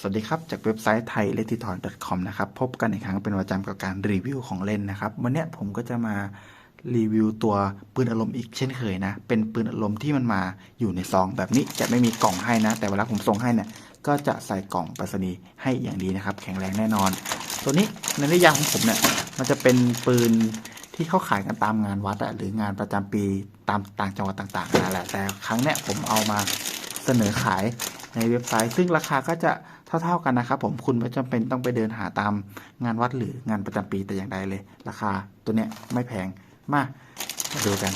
สวัสดีครับ จากเว็บไซต์ไทย l e t i t o r c o m นะครับ พบกันอีกครั้งเป็นประจำกับการรีวิวของเล่นนะครับ วันนี้ผมก็จะมารีวิวตัวปืนอารมณ์อีกเช่นเคยนะ เป็นปืนอารมณ์ที่มันมาอยู่ในซองแบบนี้จะไม่มีกล่องให้นะ แต่เวลาผมส่งให้เนี่ยก็จะใส่กล่องไปรษณีย์ให้อย่างดีนะครับ แข็งแรงแน่นอน ตัวนี้ในนิยามของผมเนี่ยมันจะเป็นปืนที่เขาขายกันตามงานวัดอะหรืองานประจำปีตามต่างจังหวัดต่างๆนั่นแหละแต่ครั้งเนี้ยผมเอามาเสนอขายในเว็บไซต์ ซึ่งราคาก็จะ เท่า ๆกันนะครับผมคุณไม่จำเป็นต้องไปเดินหาตามงานวัดหรืองานประจำปีแต่อย่างใดเลย ราคาตัวเนี้ยไม่แพงมามาดูกัน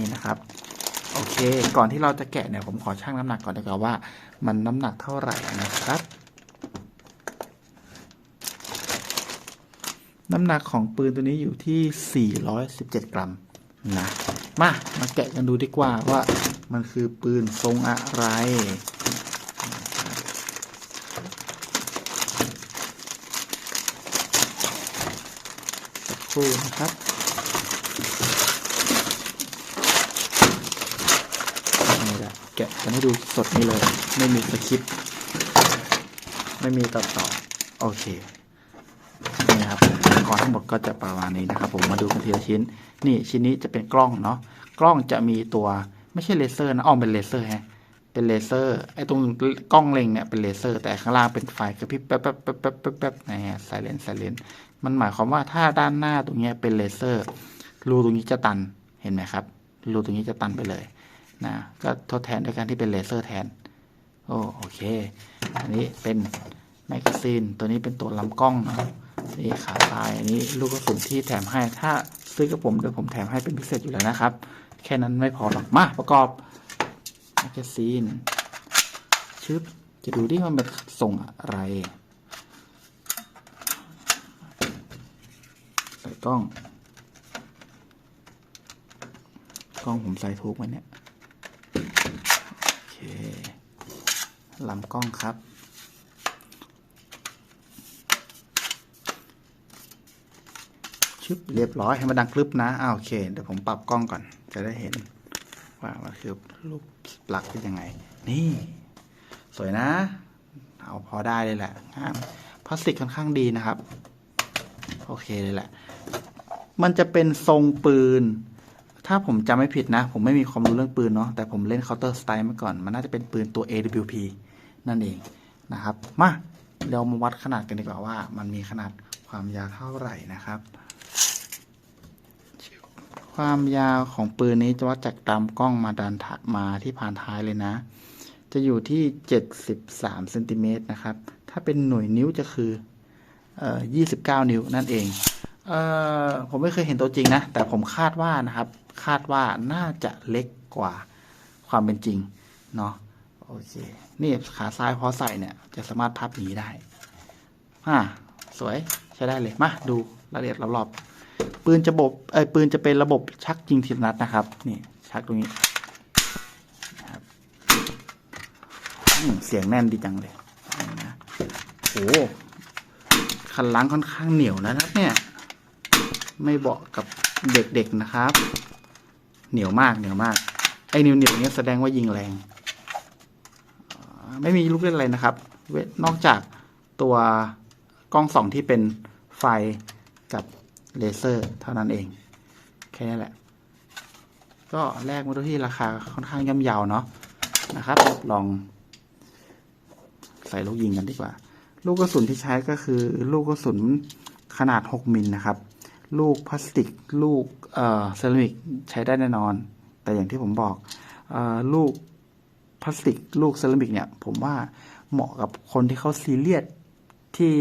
นี่นะครับโอเค ก่อนที่เราจะแกะเนี่ยผมขอชั่งน้ำหนักก่อนดีกว่าว่า มันน้ำหนักเท่าไหร่นะครับ น้ำหนักของปืนตัวนี้อยู่ที่ 417 กรัมนะมามาแกะกันดูดีกว่าว่ามันคือปืนทรงอะไร ครู่นะครับ นี่แหละแกะกันให้ดูสดนี่เลย ไม่มีสคริปต์ไม่มีตัดต่อ โอเค นี่ครับอุปกรณ์ทั้งหมดก็จะประมาณนี้นะครับ ผมมาดูกันทีละชิ้น นี่ชิ้นนี้จะเป็นกล้องเนาะ กล้องจะมีตัวไม่ใช่เลเซอร์นะอ้อมเป็นเลเซอร์ฮะ เป็นเลเซอร์ ไอ้ตรงกล้องเล็งเนี่ยเป็นเลเซอร์แต่ข้างล่างเป็นไฟกระพริบแป๊บแป๊บแป๊บแป๊บแป๊บนะฮะไซเลนไซเลนมันหมายความว่าถ้าด้านหน้าตรงเนี้ยเป็นเลเซอร์รูตรงนี้จะตันเห็นไหมครับรูตรงนี้จะตันไปเลยนะก็ทดแทนด้วยการที่เป็นเลเซอร์แทนโอ้โอเค อันนี้เป็นแมกกาซีนตัวนี้เป็นตัวลำกล้องเนาะนี่ขาตายอันนี้ลูกกระสุนที่แถมให้ถ้าซื้อกับผมเดี๋ยวผมแถมให้เป็นพิเศษอยู่แล้วนะครับ แค่นั้นไม่พอหรอกมาประกอบ แมกกาซีนชึบจะดูดิว่ามันส่งอะไรใส่กล้อง กล้องผมใส่ถูกไหมเนี่ย โอเคลำกล้องครับชึบเรียบร้อยให้มันดังคลึบนะอ่าโอเค เดี๋ยวผมปรับกล้องก่อนจะได้เห็นว่ามันคือรูป หลักเป็นยังไง นี่ สวยนะ เอาพอได้เลยแหละงามพลาสติกค่อนข้างดีนะครับ โอเคเลยแหละ มันจะเป็นทรงปืน ถ้าผมจำไม่ผิดนะ ผมไม่มีความรู้เรื่องปืนเนาะแต่ผมเล่น Counter Strike มาก่อน มันน่าจะเป็นปืนตัว AWP นั่นเองนะครับ มาเรามาวัดขนาดกันดีกว่าว่า มันมีขนาดความยาวเท่าไหร่นะครับ ความยาวของปืนนี้จะวัดจากตามกล้องมาดันมาที่ผ่านท้ายเลยนะ จะอยู่ที่ 73เซนติเมตรนะครับ ถ้าเป็นหน่วยนิ้วจะคือเอ่อ29 นิ้วนั่นเองเอ่อผมไม่เคยเห็นตัวจริงนะ แต่ผมคาดว่านะครับ คาดว่าน่าจะเล็กกว่าความเป็นจริงเนาะโอเค นี่ขาซ้ายพอใส่เนี่ย จะสามารถพับอย่างนี้ได้อ่าสวยใช้ได้เลย มาดูรายละเอียดรอบๆ ปืนจะบบเอ้ปืนจะเป็นระบบชักยิงทีละนัดนะครับ นี่ชักตรงนี้นะครับเสียงแน่นดีจังเลยนะโอ้คันล้างค่อนข้างเหนียวนะครับ เนี่ย ไม่เหมาะกับเด็กๆนะครับ เหนียวมากเหนียวมากไอ้เหนียวเหนียวเนี้ยแสดงว่ายิงแรงไม่มีลูกเล่นอะไรนะครับเว้นนอกจากตัวกล้องส่องที่เป็นไฟกับ เลเซอร์เท่านั้นเอง แค่นี้แหละ ก็แลกมาด้วยที่ราคาค่อนข้างย่ำยาวเนาะนะครับ ลอง ใส่ลูกยิงกันดีกว่า ลูกกระสุนที่ใช้ก็คือ ลูกกระสุนขนาด 6 มิลนะครับ ลูกพลาสติก ลูกเอ่อเซรามิกใช้ได้แน่นอน แต่อย่างที่ผมบอกเออลูกพลาสติก ลูกเซรามิกเนี่ย ผมว่าเหมาะกับคนที่เขาซีเรียสที่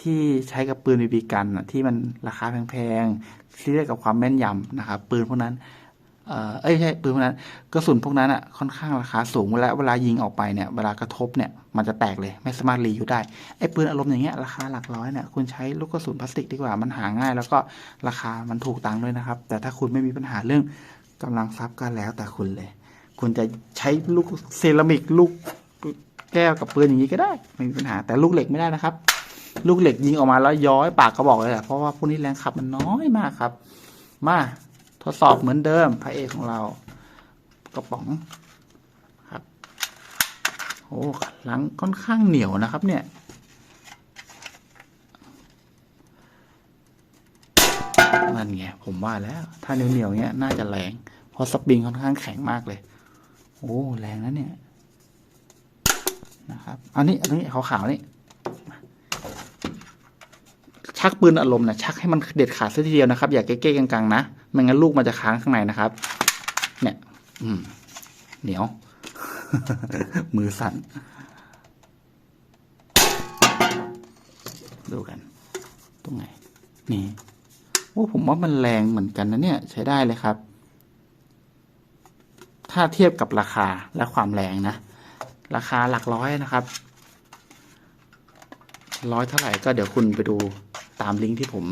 ที่ใช้กับปืนบีบีกันน่ะที่มันราคาแพงๆซีเรียสกับความแม่นยำนะครับปืนพวกนั้นเอ้ยไม่ใช่ปืนพวกนั้นกระสุนพวกนั้นอะค่อนข้างราคาสูงและเวลายิงออกไปเนี่ยเวลากระทบเนี่ยมันจะแตกเลยไม่สามารถรีอยู่ได้ไอ้ปืนอารมณ์อย่างเงี้ยราคาหลักร้อยเนี่ยคุณใช้ลูกกระสุนพลาสติกดีกว่ามันหาง่าย แล้วก็ราคามันถูกตังค์ด้วยนะครับ แต่ถ้าคุณไม่มีปัญหาเรื่องกำลังทรัพย์ก็แล้วแต่คุณเลย คุณจะใช้ลูกเซรามิกลูกแก้วกับปืนอย่างนี้ก็ได้ ไม่มีปัญหาแต่ลูกเหล็กไม่ได้นะครับ ลูกเหล็กยิงออกมาแล้วย้อยปากกระบอกเลยแหละเพราะว่าพวกนี้แรงขับมันน้อยมากครับ มาทดสอบเหมือนเดิมพระเอกของเรา กระป๋องครับโอ้หลังค่อนข้างเหนียวนะครับ เนี่ยนั่นไงผมว่าแล้ว ถ้าเหนียวๆเนี้ยน่าจะแรงเพราะสปริงค่อนข้างแข็งมากเลย โอ้แรงนะเนี่ยนะครับ อันนี้อันนี้ขาวๆนี่ ชักปืนอารมณ์นะชักให้มันเด็ดขาดซะทีเดียวนะครับ อย่าเก๊ๆกังๆนะไม่งั้นลูกมันจะค้างข้างในนะครับ เนี่ย อืม เหนียว มือสั่น ดูกัน ตรงไหน นี่โอ้ผมว่ามันแรงเหมือนกันนะเนี่ย ใช้ได้เลยครับ ถ้าเทียบกับราคาและความแรงนะ ราคาหลักร้อยนะครับร้อยเท่าไหร่ก็เดี๋ยวคุณไปดู ตามลิงก์ที่ผม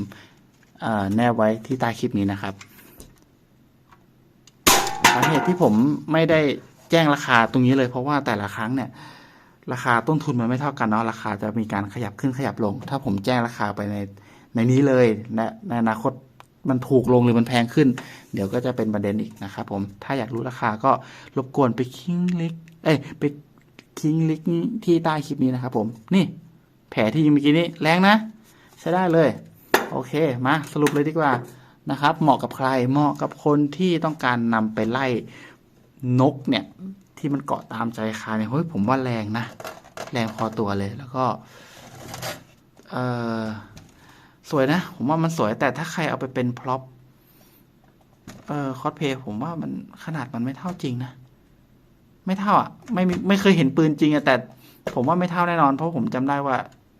แนบไว้ที่ใต้คลิปนี้นะครับสาเหตุที่ผมไม่ได้แจ้งราคาตรงนี้เลย เพราะว่าแต่ละครั้งเนี่ย ราคาต้นทุนมันไม่เท่ากันเนาะราคาจะมีการขยับขึ้นขยับลง ถ้าผมแจ้งราคาไปในในนี้เลยและในอนาคตมันถูกลงหรือมันแพงขึ้น เดี๋ยวก็จะเป็นประเด็นอีกนะครับผมถ้าอยากรู้ราคาก็รบกวนไปคลิงลิกเอ้ยไปคลิงลิกที่ใต้คลิปนี้นะครับผมนี่แผลที่ยิงเมื่อกี้นี้แรงนะ ใช้ได้เลย โอเค มาสรุปเลยดีกว่านะครับ เหมาะกับใครเหมาะกับคนที่ต้องการนำไปไล่นกเนี่ย ที่มันเกาะตามใจคาเนี่ยเฮ้ยผมว่าแรงนะ แรงพอตัวเลยแล้วก็เออสวยนะ ผมว่ามันสวยแต่ถ้าใครเอาไปเป็นพร็อพเออคอสเพย์ผมว่ามันขนาดมันไม่เท่าจริงนะ ไม่เท่าอะ ไม่ไม่เคยเห็นปืนจริงอะแต่ ผมว่าไม่เท่าแน่นอน เพราะผมจำได้ว่า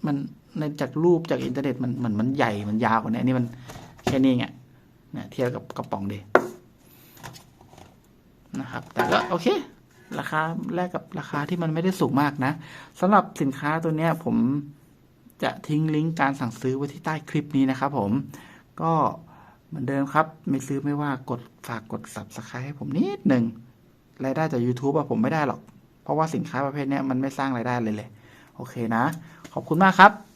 มัน ในจากรูปจากอินเทอร์เน็ตมันมันมันใหญ่มันยาวกว่านี้อันนี่มันแค่นี้ไงเนี่ยเทียบกับกระป๋องเดนะครับ แต่ก็โอเค ราคาแลกกับราคาที่มันไม่ได้สูงมากนะสำหรับสินค้าตัวเนี้ย ผมจะทิ้งลิงก์การสั่งซื้อไว้ที่ใต้คลิปนี้นะครับผมก็เหมือนเดิมครับ ไม่ซื้อไม่ว่ากดฝากกด subscribe ให้ผมนิดหนึ่งรายได้จาก YouTube อะผมไม่ได้หรอก เพราะว่าสินค้าประเภทนี้มันไม่สร้างรายได้เลยเลย โอเคนะ ขอบคุณมากครับ